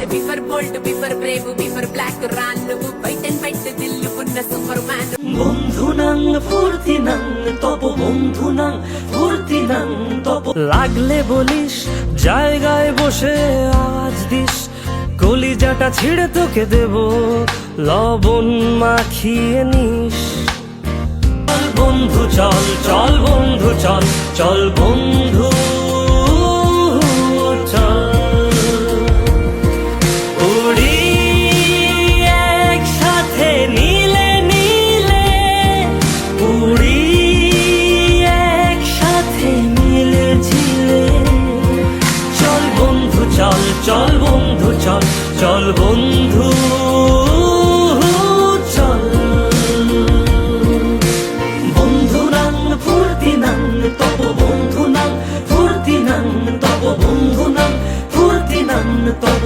star before bolt before brave before black రాన్ నువ్వు white and white దిల్లుకున్న super man বন্ধু নাং ফুর্তি নাং তব বন্ধু নাং ফুর্তি নাং তব লাগলে বলিস জায়গায় বসে আওয়াজ দিস কলিজাটা ছিঁড়ে তোকে দেব লবণ মাখিয়ে নিস চল বন্ধু চল চল বন্ধু চল চল বন্ধু বন্ধু, চল চল বন্ধু চল। বন্ধু নাং ফুর্তি নাং তব বন্ধু নাং ফুর্তি নাং তব বন্ধু নাং ফুর্তি নাং তব